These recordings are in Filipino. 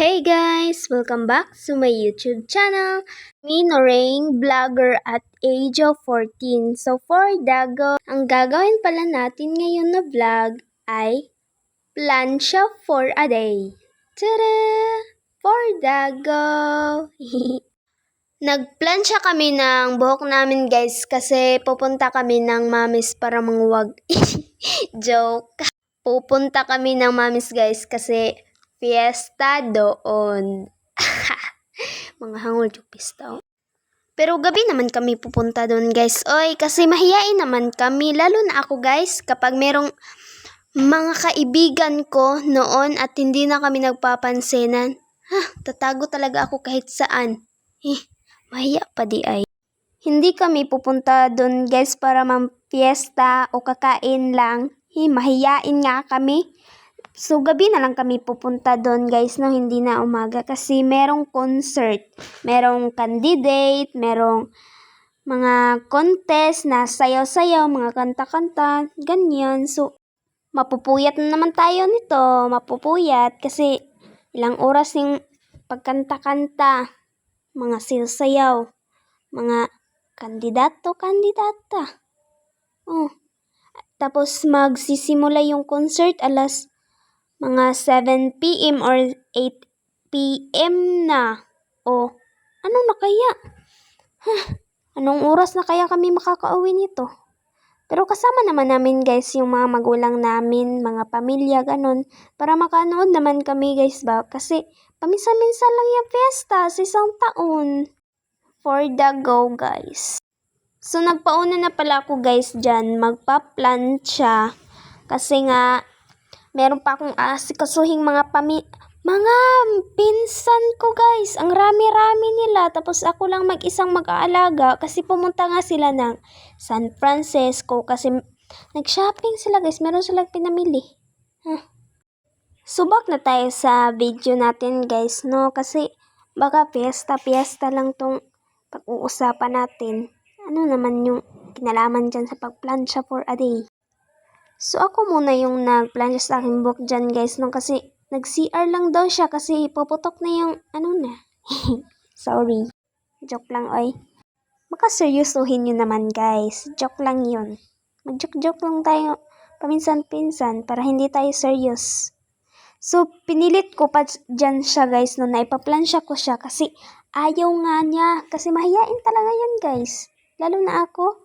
Hey guys! Welcome back to my YouTube channel. Me, Noreen, vlogger at age of 14. So for Dago, ang gagawin pala natin ngayon na vlog ay plansya for a day. Tada! For Dago! Nagplansya kami ng buhok namin guys kasi pupunta kami ng mamis para manguwag. Joke. Pupunta kami ng mamis guys kasi fiesta doon. Mga hangol yung pista. oh. Pero gabi naman kami pupunta doon guys. Oy, kasi mahiyain naman kami. Lalo na ako guys kapag merong mga kaibigan ko noon at hindi na kami nagpapansinan. Ha, tatago talaga ako kahit saan. Eh, mahiya pa di ay. Hindi kami pupunta doon guys para mampiesta o kakain lang. Hi, mahiyain nga kami. So, gabi na lang kami pupunta doon guys, no? Hindi na umaga. Kasi merong concert, merong candidate, merong mga contest na sayaw-sayaw, mga kanta-kanta, ganyan. So, mapupuyat na naman tayo nito. Mapupuyat kasi ilang oras yung pagkanta-kanta, mga sayaw mga kandidato, kandidata. Oh. Tapos magsisimula yung concert alas mga 7 p.m. or 8 p.m. na. O, ano na kaya? Huh, anong oras na kaya kami makakauwi nito? Pero kasama naman namin guys yung mga magulang namin, mga pamilya, ganun. Para makanood naman kami guys ba? Kasi paminsan-minsan lang yung fiesta sa isang taon. For the go guys. So nagpauna na pala ako guys dyan, magpa-plan siya. Kasi nga, meron pa akong asikasuhing mga pami... Mga pinsan ko guys, ang rami-rami nila. Tapos ako lang mag-isang mag-aalaga kasi pumunta nga sila ng San Francisco kasi nag-shopping sila guys. Meron silang pinamili. Huh. Subak na tayo sa video natin guys, no? Kasi baka fiesta-fiesta lang tong pag-uusapan natin. Ano naman yung kinalaman dyan sa pagplansya for a day? So, ako muna yung nag-plan sa aking book dyan, guys, no? Kasi, nag-CR lang daw siya kasi puputok na yung, ano na. Sorry. Joke lang, oy. Baka seryosohin nyo naman, guys. Joke lang yun. Mag-joke-joke lang tayo paminsan-pinsan para hindi tayo serious. So, pinilit ko pa dyan siya, guys, no, na ipaplansya ko siya kasi ayaw nga niya. Kasi mahiyain talaga yan, guys. Lalo na ako.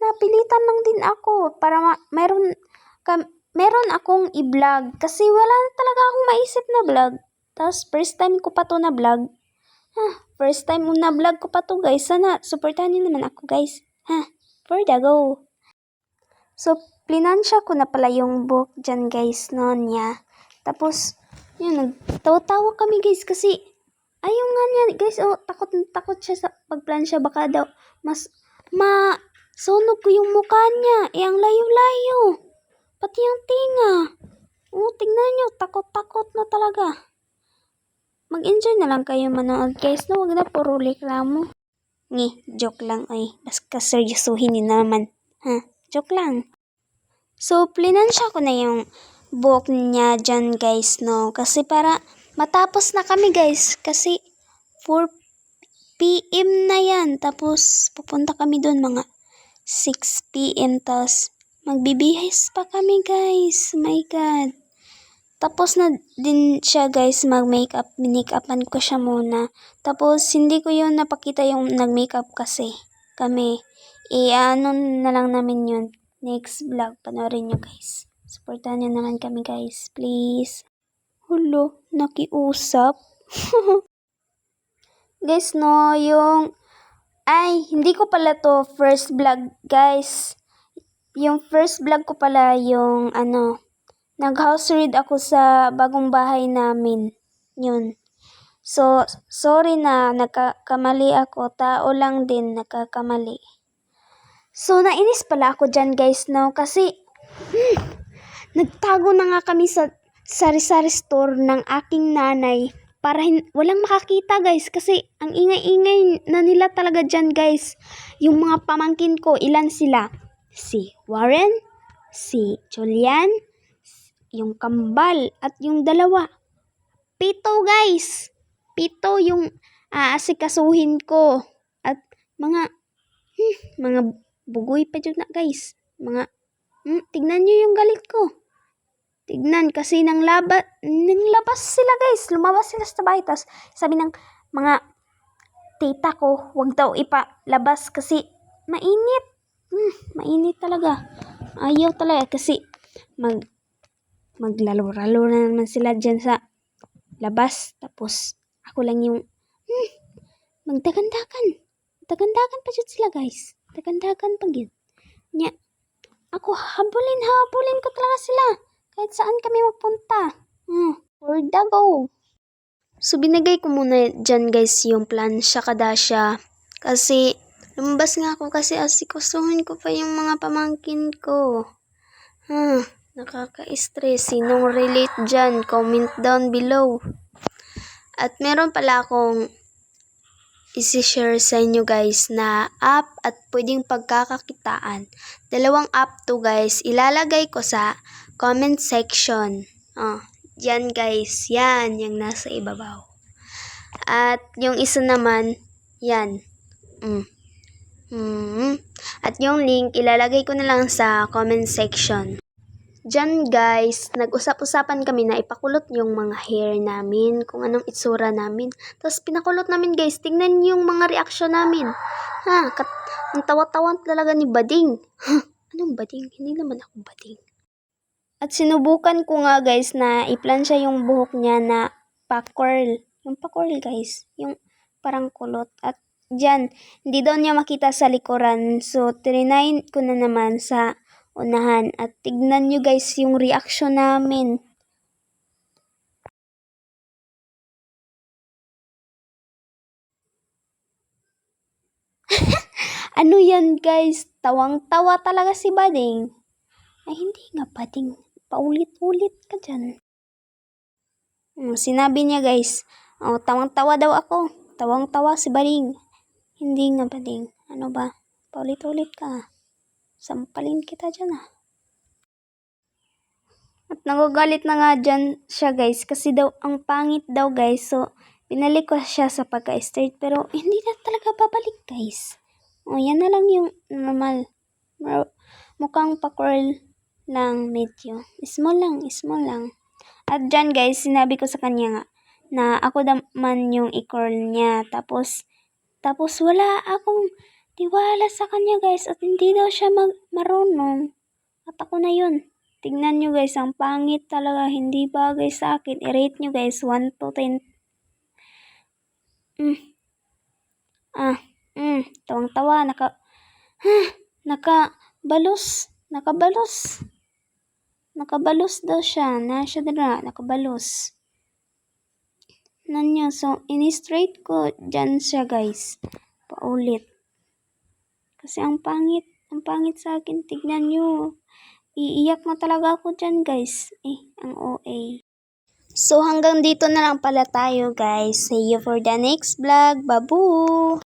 Napilitan lang din ako para ma- meron ka, meron akong i-vlog kasi wala na talaga akong maisip na vlog. Tapos first time ko pa to na vlog. Ha, first time na vlog ko pa to guys. Sana supportahan niyo naman ako guys. Ha, for the go. So, plinansya ko na pala yung book dyan guys noon niya. Tapos, yun, nagtawa-tawa kami guys kasi ayaw nga niya guys. Oh, takot na takot siya sa pagplansya. Baka daw mas ma sunog ko yung mukha niya. Eh, ang layo-layo. Pati yung tinga. Oh, tingnan nyo. Takot-takot na talaga. Mag-enjoy na lang kayo manood guys. No, wag na puro reklamo. Ngi, joke lang ay. Basta seryosuhin nyo naman. Ha? Joke lang. So, plinansya ko na yung book niya dyan guys, no? Kasi para matapos na kami guys. Kasi 4 p.m. na yan. Tapos, pupunta kami doon mga 6 p.m. Tapos, magbibihis pa kami guys. My God. Tapos na din siya guys mag-makeup. Minake-upan ko siya muna. Tapos, hindi ko yun napakita yung nag-makeup kasi. Kami. I-ano na lang namin yun. Next vlog. Panoorin nyo guys. Supportahan nyo naman kami guys. Please. Hulo, nakiusap. guys, no, yung... Ay, hindi ko pala to first vlog, guys. Yung first vlog ko pala yung, ano, nag-house read ako sa bagong bahay namin. Yun. So, sorry na, nagkakamali ako. Tao lang din nagkakamali. So, nainis pala ako dyan, guys, no? Kasi, hmm, nagtago na nga kami sa sari-sari store ng aking nanay para hin- walang makakita guys kasi ang ingay-ingay na nila talaga dyan guys yung mga pamangkin ko ilan sila si Warren si Julian yung kambal at yung dalawa pito guys. Pito yung aasikasuhin ko. At mga, hmm, mga bugoy pa dyan na guys. Mga, hmm, tignan nyo yung galit ko. Tignan kasi nang laba, nang labas sila guys. Lumabas sila sa bahay. Tapos sabi ng mga tita ko, wag daw ipalabas kasi mainit. Hmm, mainit talaga. Ayaw talaga kasi mag maglalaro-laro na naman sila dyan sa labas. Tapos ako lang yung hmm, magdagandagan. Dagandagan pa dyan sila guys. Dagandagan pa yun. Nya, ako habulin, habulin ko talaga sila. Kahit saan kami magpunta. Hmm, where the go? So, binigay ko muna dyan guys yung plan siya kadasya. Kasi, lumabas nga ako kasi asikusuhin ko pa yung mga pamangkin ko. Hmm, nakaka-stress. Sinong relate dyan? Comment down below. At meron pala akong isi-share sa inyo guys na app at pwedeng pagkakakitaan. Dalawang app to guys. Ilalagay ko sa comment section. Oh, yan guys. Yan, yung nasa ibabaw. At yung isa naman, yan. Mm. Mm. At yung link, ilalagay ko na lang sa comment section. Diyan guys, nag-usap-usapan kami na ipakulot yung mga hair namin, kung anong itsura namin. Tapos pinakulot namin guys, tingnan yung mga reaction namin. Ha, kat ang tawa-tawa talaga ni Bading. Ha, anong Bading? Hindi naman ako Bading. At sinubukan ko nga guys na i-plansya yung buhok niya na pa-curl. Yung pa-curl guys, yung parang kulot. At dyan, hindi daw niya makita sa likuran. So, trinay ko na naman sa unahan. At tignan nyo guys yung reaction namin. ano yan guys? Tawang-tawa talaga si Bading. Ay hindi nga Bading. Paulit-ulit ka dyan. Hmm, sinabi niya guys, oh, tawang-tawa daw ako. Tawang-tawa si Bading. Hindi nga Bading. Ano ba? Paulit-ulit ka. Sampalin kita dyan ah. At nagagalit na nga dyan siya guys kasi daw ang pangit daw guys. So, pinalik ko siya sa pagka-straight pero hindi na talaga babalik guys. O, yan na lang yung normal. Mukhang pa-curl lang medyo. Small lang, small lang. At dyan guys, sinabi ko sa kanya nga na ako naman yung i-curl niya. Tapos, tapos wala akong tiwala sa kanya guys at hindi daw siya mag- marunong. At ako na yun. Tignan nyo guys, ang pangit talaga, hindi bagay sa akin. I-rate nyo guys, 1 to 10. Mm. Ah, mm, tawang-tawa, naka, huh, nakabalos, nakabalos. Nakabalos daw siya, na siya dira, nakabalos. Nanyo, so, ini-straight ko dyan siya guys. Paulit. Kasi ang pangit, ang pangit sa akin, tignan nyo. Iiyak na talaga ako dyan guys. Eh, ang OA. So hanggang dito na lang pala tayo guys. See you for the next vlog. Babu!